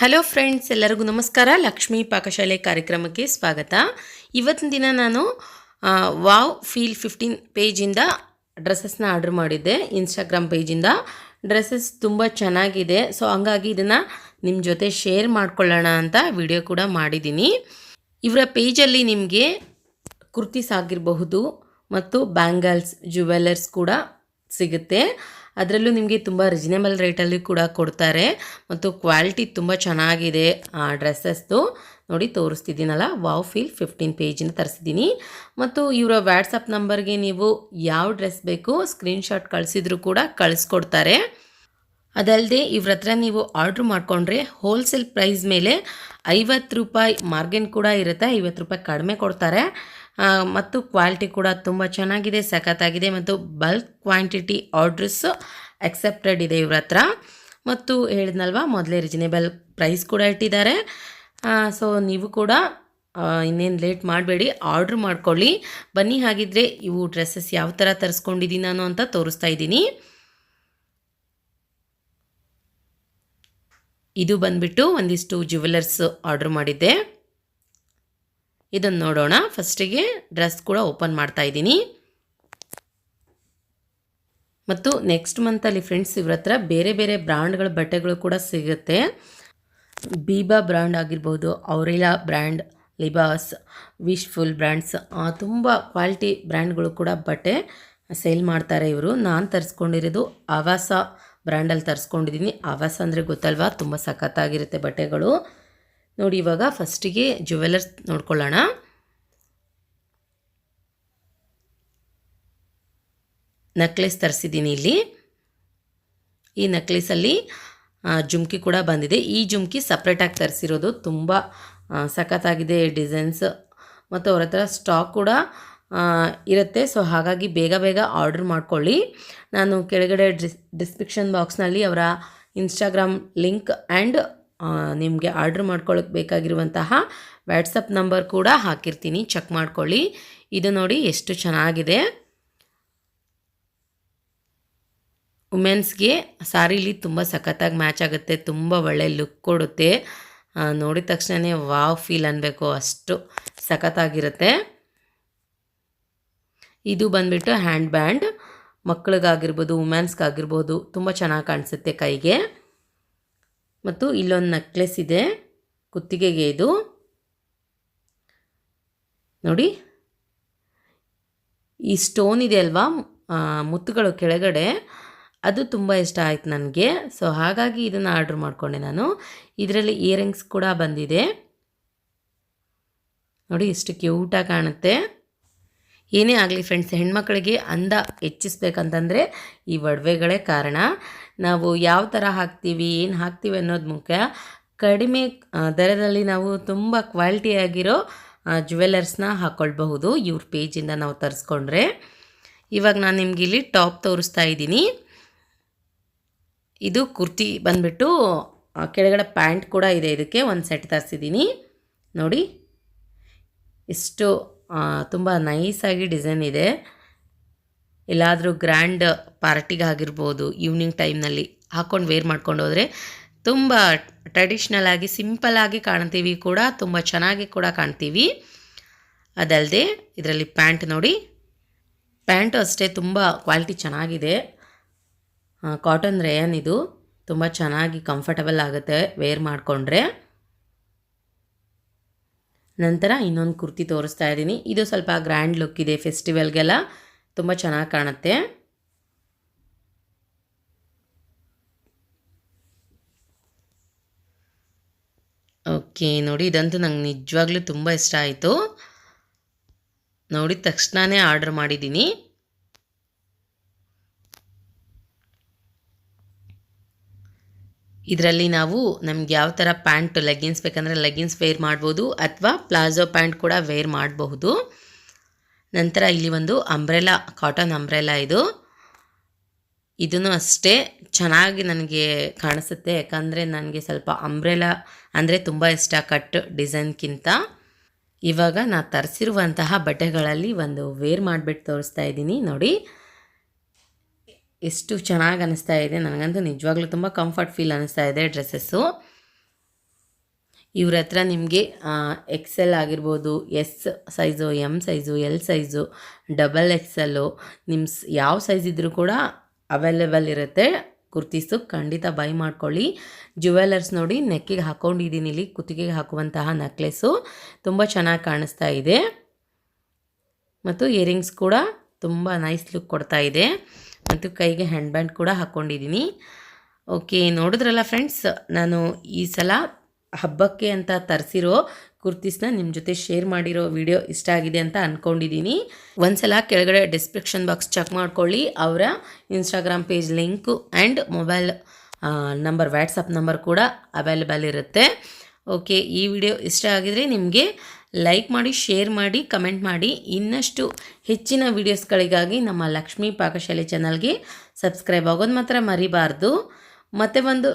Hello friends ಎಲ್ಲರಿಗೂ ನಮಸ್ಕಾರ. ಲಕ್ಷ್ಮೀ ಪಾಕಶಾಲೆ ಕಾರ್ಯಕ್ರಮಕ್ಕೆ ಸ್ವಾಗತ. ಇವತ್ತಿನ ದಿನ ನಾನು ವಾವ್ ಫೀಲ್ ಫಿಫ್ಟೀನ್ ಪೇಜಿಂದ ಡ್ರೆಸ್ಸಸ್ನ ಆರ್ಡ್ರ್ ಮಾಡಿದ್ದೆ. ಇನ್ಸ್ಟಾಗ್ರಾಮ್ ಪೇಜಿಂದ ಡ್ರೆಸ್ಸಸ್ ತುಂಬ ಚೆನ್ನಾಗಿದೆ. ಸೊ ಹಂಗಾಗಿ ಇದನ್ನು ನಿಮ್ಮ ಜೊತೆ ಶೇರ್ ಮಾಡ್ಕೊಳ್ಳೋಣ ಅಂತ ವಿಡಿಯೋ ಕೂಡ ಮಾಡಿದ್ದೀನಿ. ಇವರ ಪೇಜಲ್ಲಿ ನಿಮಗೆ ಕುರ್ತೀಸ್ ಆಗಿರಬಹುದು ಮತ್ತು ಬ್ಯಾಂಗಲ್ಸ್ ಜುವೆಲ್ಲರ್ಸ್ ಕೂಡ ಸಿಗುತ್ತೆ. ಅದರಲ್ಲೂ ನಿಮಗೆ ತುಂಬ ರಿಸನೇಬಲ್ ರೇಟಲ್ಲಿ ಕೂಡ ಕೊಡ್ತಾರೆ. ಮತ್ತು ಕ್ವಾಲಿಟಿ ತುಂಬ ಚೆನ್ನಾಗಿದೆ ಆ ಡ್ರೆಸ್ಸಸ್ದು ನೋಡಿ ತೋರಿಸ್ತಿದ್ದೀನಲ್ಲ ವಾವ್ ಫೀಲ್ ಫಿಫ್ಟೀನ್ ಪೇಜಿನ ತರಿಸಿದ್ದೀನಿ. ಮತ್ತು ಇವರ ವ್ಯಾಟ್ಸಪ್ ನಂಬರ್ಗೆ ನೀವು ಯಾವ ಡ್ರೆಸ್ ಬೇಕು ಸ್ಕ್ರೀನ್ಶಾಟ್ ಕಳಿಸಿದ್ರು ಕೂಡ ಕಳಿಸ್ಕೊಡ್ತಾರೆ. ಅದಲ್ಲದೆ ಇವ್ರ ಹತ್ರ ನೀವು ಆರ್ಡ್ರ್ ಮಾಡಿಕೊಂಡ್ರೆ ಹೋಲ್ಸೇಲ್ ಪ್ರೈಸ್ ಮೇಲೆ ಐವತ್ತು ರೂಪಾಯಿ ಮಾರ್ಗೇನ್ ಕೂಡ ಇರುತ್ತೆ, ಐವತ್ತು ರೂಪಾಯಿ ಕಡಿಮೆ ಕೊಡ್ತಾರೆ. ಮತ್ತು ಕ್ವಾಲಿಟಿ ಕೂಡ ತುಂಬ ಚೆನ್ನಾಗಿದೆ, ಸಖತ್ತಾಗಿದೆ ಮತ್ತು ಬಲ್ಕ್ ಕ್ವಾಂಟಿಟಿ ಆರ್ಡ್ರಸ್ಸು ಅಕ್ಸೆಪ್ಟೆಡ್ ಇದೆ ಇವ್ರ ಹತ್ರ. ಮತ್ತು ಹೇಳಿದ್ನಲ್ವ, ಮೊದಲೇ ರಿಜನೇಬಲ್ ಪ್ರೈಸ್ ಕೂಡ ಇಟ್ಟಿದ್ದಾರೆ. ಸೊ ನೀವು ಕೂಡ ಇನ್ನೇನು ಲೇಟ್ ಮಾಡಬೇಡಿ ಆರ್ಡ್ರ್ ಮಾಡ್ಕೊಳ್ಳಿ. ಬನ್ನಿ ಹಾಗಿದ್ರೆ ಇವು ಡ್ರೆಸ್ಸಸ್ ಯಾವ ಥರ ತರಿಸ್ಕೊಂಡಿದ್ದೀನಿ ನಾನು ಅಂತ ತೋರಿಸ್ತಾ ಇದ್ದೀನಿ. ಇದು ಬಂದ್ಬಿಟ್ಟು ಒಂದಿಷ್ಟು ಜುವೆಲರ್ಸ್ ಆರ್ಡ್ರ್ ಮಾಡಿದ್ದೆ. ಇದನ್ನು ನೋಡೋಣ. ಫಸ್ಟಿಗೆ ಡ್ರೆಸ್ ಕೂಡ ಓಪನ್ ಮಾಡ್ತಾ ಇದ್ದೀನಿ. ಮತ್ತು ನೆಕ್ಸ್ಟ್ ಮಂತಲ್ಲಿ ಫ್ರೆಂಡ್ಸ್ ಇವ್ರ ಹತ್ರ ಬೇರೆ ಬೇರೆ ಬ್ರ್ಯಾಂಡ್ಗಳ ಬಟ್ಟೆಗಳು ಕೂಡ ಸಿಗುತ್ತೆ. ಬೀಬಾ ಬ್ರ್ಯಾಂಡ್ ಆಗಿರ್ಬೋದು, Aurelia brand, Libas, wishful brands ತುಂಬ ಕ್ವಾಲಿಟಿ ಬ್ರ್ಯಾಂಡ್ಗಳು ಕೂಡ ಬಟ್ಟೆ ಸೇಲ್ ಮಾಡ್ತಾರೆ ಇವರು. ನಾನು ತರಿಸ್ಕೊಂಡಿರೋದು ಆವಾಸ ಬ್ರ್ಯಾಂಡಲ್ಲಿ ತರಿಸ್ಕೊಂಡಿದ್ದೀನಿ. ಆವಾಸ ಅಂದರೆ ಗೊತ್ತಲ್ವಾ? ತುಂಬ ಸಖತ್ತಾಗಿರುತ್ತೆ ಬಟ್ಟೆಗಳು. ನೋಡಿ, ಇವಾಗ ಫಸ್ಟಿಗೆ ಜುವೆಲರ್ಸ್ ನೋಡ್ಕೊಳ್ಳೋಣ. ನೆಕ್ಲೆಸ್ ತರಿಸಿದ್ದೀನಿ ಇಲ್ಲಿ. ಈ ನೆಕ್ಲೆಸಲ್ಲಿ ಜುಮ್ಕಿ ಕೂಡ ಬಂದಿದೆ. ಈ ಜುಮ್ಕಿ ಸಪ್ರೇಟಾಗಿ ತರಿಸಿರೋದು ತುಂಬ ಸಖತ್ತಾಗಿದೆ ಡಿಸೈನ್ಸ್. ಮತ್ತು ಅವ್ರ ಹತ್ರ ಸ್ಟಾಕ್ ಕೂಡ ಇರುತ್ತೆ. ಸೊ ಹಾಗಾಗಿ ಬೇಗ ಬೇಗ ಆರ್ಡ್ರ್ ಮಾಡ್ಕೊಳ್ಳಿ. ನಾನು ಕೆಳಗಡೆ ಡಿಸ್, ಡಿಸ್ಕ್ರಿಪ್ಷನ್ ಬಾಕ್ಸ್ನಲ್ಲಿ ಅವರ ಇನ್ಸ್ಟಾಗ್ರಾಮ್ ಲಿಂಕ್ ಆ್ಯಂಡ್ ನಿಮಗೆ ಆರ್ಡ್ರ್ ಮಾಡ್ಕೊಳ್ಳೋಕೆ ಬೇಕಾಗಿರುವಂತಹ ವ್ಯಾಟ್ಸಪ್ ನಂಬರ್ ಕೂಡ ಹಾಕಿರ್ತೀನಿ. ಚೆಕ್ ಮಾಡ್ಕೊಳ್ಳಿ. ಇದು ನೋಡಿ ಎಷ್ಟು ಚೆನ್ನಾಗಿದೆ. ವುಮೆನ್ಸ್ಗೆ ಸಾರಿಲಿ ತುಂಬ ಸಖತ್ತಾಗಿ ಮ್ಯಾಚ್ ಆಗುತ್ತೆ. ತುಂಬ ಒಳ್ಳೆ ಲುಕ್ ಕೊಡುತ್ತೆ. ನೋಡಿದ ತಕ್ಷಣವೇ ವಾವ್ ಫೀಲ್ ಅನ್ನಬೇಕು ಅಷ್ಟು ಸಖತ್ತಾಗಿರುತ್ತೆ. ಇದು ಬಂದ್ಬಿಟ್ಟು ಹ್ಯಾಂಡ್ ಬ್ಯಾಂಡ್ ಮಕ್ಕಳಿಗಾಗಿರ್ಬೋದು ವುಮೆನ್ಸ್ಗಾಗಿರ್ಬೋದು ತುಂಬ ಚೆನ್ನಾಗಿ ಕಾಣಿಸುತ್ತೆ ಕೈಗೆ. ಮತ್ತು ಇಲ್ಲೊಂದು ನೆಕ್ಲೆಸ್ ಇದೆ. ಕುತ್ತಿಗೆಗೆ ಇದು. ನೋಡಿ. ಈ ಸ್ಟೋನ್ ಇದೆ ಅಲ್ವಾ? ಮುತ್ತುಗಳು ಕೆಳಗಡೆ. ಅದು ತುಂಬ ಇಷ್ಟ ಆಯ್ತು ನನಗೆ. ಸೊ ಹಾಗಾಗಿ ಇದನ್ನು ಆರ್ಡ್ರ್ ಮಾಡಿಕೊಂಡೆ ನಾನು. ಇದರಲ್ಲಿ ಇಯರಿಂಗ್ಸ್ ಕೂಡ ಬಂದಿದೆ. ನೋಡಿ, ಎಷ್ಟು ಕ್ಯೂಟಾಗಿ ಕಾಣುತ್ತೆ. ಏನೇ ಆಗಲಿ ಫ್ರೆಂಡ್ಸ್ ಹೆಣ್ಮಕ್ಳಿಗೆ ಅಂದ ಹೆಚ್ಚಿಸ್ಬೇಕಂತಂದರೆ ಈ ಒಡವೆಗಳೇ ಕಾರಣ. ನಾವು ಯಾವ ಥರ ಹಾಕ್ತೀವಿ, ಏನು ಹಾಕ್ತೀವಿ ಅನ್ನೋದು ಮುಖ್ಯ. ಕಡಿಮೆ ದರದಲ್ಲಿ ನಾವು ತುಂಬ ಕ್ವಾಲಿಟಿಯಾಗಿರೋ ಜುವೆಲ್ಲರ್ಸ್ನ ಹಾಕ್ಕೊಳ್ಬಹುದು ಇವ್ರ ಪೇಜಿಂದ ನಾವು ತರಿಸ್ಕೊಂಡ್ರೆ. ಇವಾಗ ನಾನು ನಿಮ್ಗೆ ಇಲ್ಲಿ ಟಾಪ್ ತೋರಿಸ್ತಾ ಇದ್ದೀನಿ. ಇದು ಕುರ್ತಿ ಬಂದ್ಬಿಟ್ಟು ಕೆಳಗಡೆ ಪ್ಯಾಂಟ್ ಕೂಡ ಇದೆ. ಇದಕ್ಕೆ ಒಂದು ಸೆಟ್ ತರಿಸಿದ್ದೀನಿ ನೋಡಿ ಇಷ್ಟು ತುಂಬ ನೈಸಾಗಿ ಡಿಸೈನ್ ಇದೆ. ಎಲ್ಲಾದರೂ ಗ್ರ್ಯಾಂಡ್ ಪಾರ್ಟಿಗಾಗಿರ್ಬೋದು ಈವ್ನಿಂಗ್ ಟೈಮ್ನಲ್ಲಿ ಹಾಕ್ಕೊಂಡು ವೇರ್ ಮಾಡ್ಕೊಂಡು ಹೋದರೆ ತುಂಬ ಟ್ರೆಡಿಷ್ನಲ್ ಆಗಿ ಸಿಂಪಲ್ ಆಗಿ ಕಾಣ್ತೀವಿ ಕೂಡ, ತುಂಬ ಚೆನ್ನಾಗಿ ಕೂಡ ಕಾಣ್ತೀವಿ. ಅದಲ್ಲದೆ ಇದರಲ್ಲಿ ಪ್ಯಾಂಟ್ ನೋಡಿ, ಪ್ಯಾಂಟು ಅಷ್ಟೇ ತುಂಬ ಕ್ವಾಲಿಟಿ ಚೆನ್ನಾಗಿದೆ. ಕಾಟನ್ ರೇಯನ್ ಇದು ತುಂಬ ಚೆನ್ನಾಗಿ ಕಂಫರ್ಟಬಲ್ ಆಗುತ್ತೆ ವೇರ್ ಮಾಡಿಕೊಂಡ್ರೆ. ನಂತರ ಇನ್ನೊಂದು ಕುರ್ತಿ ತೋರಿಸ್ತಾ ಇದ್ದೀನಿ. ಇದು ಸ್ವಲ್ಪ ಗ್ರ್ಯಾಂಡ್ ಲುಕ್ ಇದೆ ಫೆಸ್ಟಿವಲ್ಗೆಲ್ಲ ತುಂಬ ಚೆನ್ನಾಗಿ ಕಾಣುತ್ತೆ. ಓಕೆ, ನೋಡಿ ಇದಂತೂ ನಂಗೆ ನಿಜವಾಗ್ಲೂ ತುಂಬ ಇಷ್ಟ ಆಯಿತು. ನೋಡಿದ ತಕ್ಷಣವೇ ಆರ್ಡರ್ ಮಾಡಿದ್ದೀನಿ. ಇದರಲ್ಲಿ ನಾವು ನಮ್ಗೆ ಯಾವ ಥರ ಪ್ಯಾಂಟ್, ಲೆಗ್ಗಿನ್ಸ್ ಬೇಕಂದರೆ ಲೆಗ್ಗಿನ್ಸ್ ವೇರ್ ಮಾಡ್ಬೋದು ಅಥವಾ ಪ್ಲಾಜೋ ಪ್ಯಾಂಟ್ ಕೂಡ ವೇರ್ ಮಾಡಬಹುದು. ನಂತರ ಇಲ್ಲಿ ಒಂದು ಅಂಬ್ರೆಲಾ ಕಾಟನ್ ಅಂಬ್ರೆಲಾ ಇದು. ಇದನ್ನು ಅಷ್ಟೇ ಚೆನ್ನಾಗಿ ನನಗೆ ಕಾಣಿಸುತ್ತೆ, ಯಾಕಂದರೆ ನನಗೆ ಸ್ವಲ್ಪ ಅಂಬ್ರೆಲಾ ಅಂದರೆ ತುಂಬ ಇಷ್ಟ ಕಟ್ ಡಿಸೈನ್ಗಿಂತ ಇವಾಗ ನಾ ತರಿಸಿರುವಂತಹ ಬಟ್ಟೆಗಳಲ್ಲಿ ಒಂದು ವೇರ್ ಮಾಡಿಬಿಟ್ಟು ತೋರಿಸ್ತಾ ಇದ್ದೀನಿ, ನೋಡಿ. ಎಷ್ಟು ಚೆನ್ನಾಗಿ ಅನ್ನಿಸ್ತಾ ಇದೆ, ನನಗಂತೂ ನಿಜವಾಗ್ಲೂ ತುಂಬ ಕಂಫರ್ಟ್ ಫೀಲ್ ಅನ್ನಿಸ್ತಾ ಇದೆ ಡ್ರೆಸ್ಸಸ್ಸು. ಇವ್ರ ಹತ್ರ ನಿಮಗೆ ಎಕ್ಸೆಲ್ ಆಗಿರ್ಬೋದು S size M size L size double XL ನಿಮ್ಮ ಯಾವ ಸೈಜ್ ಇದ್ದರೂ ಕೂಡ ಅವೈಲೇಬಲ್ ಇರುತ್ತೆ. ಕುರ್ತೀಸು ಖಂಡಿತ ಬೈ ಮಾಡ್ಕೊಳ್ಳಿ. ಜುವೆಲ್ಲರ್ಸ್ ನೋಡಿ ನೆಕ್ಕಿಗೆ ಹಾಕ್ಕೊಂಡಿದ್ದೀನಿ ಇಲ್ಲಿ, ಕುತ್ತಿಗೆಗೆ ಹಾಕುವಂತಹ ನೆಕ್ಲೆಸ್ಸು ತುಂಬ ಚೆನ್ನಾಗಿ ಕಾಣಿಸ್ತಾ ಇದೆ. ಮತ್ತು ಇಯರಿಂಗ್ಸ್ ಕೂಡ ತುಂಬ ನೈಸ್ ಲುಕ್ ಕೊಡ್ತಾ ಇದೆ. ಮತ್ತು ಕೈಗೆ ಹ್ಯಾಂಡ್ ಬ್ಯಾಂಡ್ ಕೂಡ ಹಾಕ್ಕೊಂಡಿದ್ದೀನಿ ಓಕೆ ನೋಡಿದ್ರಲ್ಲ ಫ್ರೆಂಡ್ಸ್ ನಾನು ಈ ಸಲ ಹಬ್ಬಕ್ಕೆ ಅಂತ ತರಿಸಿರೋ ಕುರ್ತೀಸ್ನ ನಿಮ್ಮ ಜೊತೆ ಶೇರ್ ಮಾಡಿರೋ ವಿಡಿಯೋ ಇಷ್ಟ ಆಗಿದೆ ಅಂತ ಅಂದ್ಕೊಂಡಿದ್ದೀನಿ ಒಂದ್ಸಲ ಕೆಳಗಡೆ ಡಿಸ್ಕ್ರಿಪ್ಷನ್ ಬಾಕ್ಸ್ ಚೆಕ್ ಮಾಡ್ಕೊಳ್ಳಿ. ಅವರ Instagram page link and mobile number WhatsApp number ಕೂಡ ಅವೈಲೇಬಲ್ ಇರುತ್ತೆ. ಓಕೆ ಈ ವಿಡಿಯೋ ಇಷ್ಟ ಆಗಿದರೆ ನಿಮಗೆ ಲೈಕ್ ಮಾಡಿ ಶೇರ್ ಮಾಡಿ ಕಮೆಂಟ್ ಮಾಡಿ. ಇನ್ನಷ್ಟು ಹೆಚ್ಚಿನ ವಿಡಿಯೋಸ್ಗಳಿಗಾಗಿ ನಮ್ಮ ಲಕ್ಷ್ಮೀ ಪಾಕಶಾಲೆ ಚಾನಲ್ಗೆ ಸಬ್ಸ್ಕ್ರೈಬ್ ಆಗೋದು ಮಾತ್ರ ಮರಿಬಾರ್ದು. ಮತ್ತೆ ಒಂದು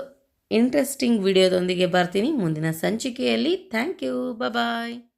ಇಂಟ್ರೆಸ್ಟಿಂಗ್ ವಿಡಿಯೋದೊಂದಿಗೆ ಬರ್ತೀನಿ. ಮುಂದಿನ ಸಂಚಿಕೆಯಲ್ಲಿ. Thank you bye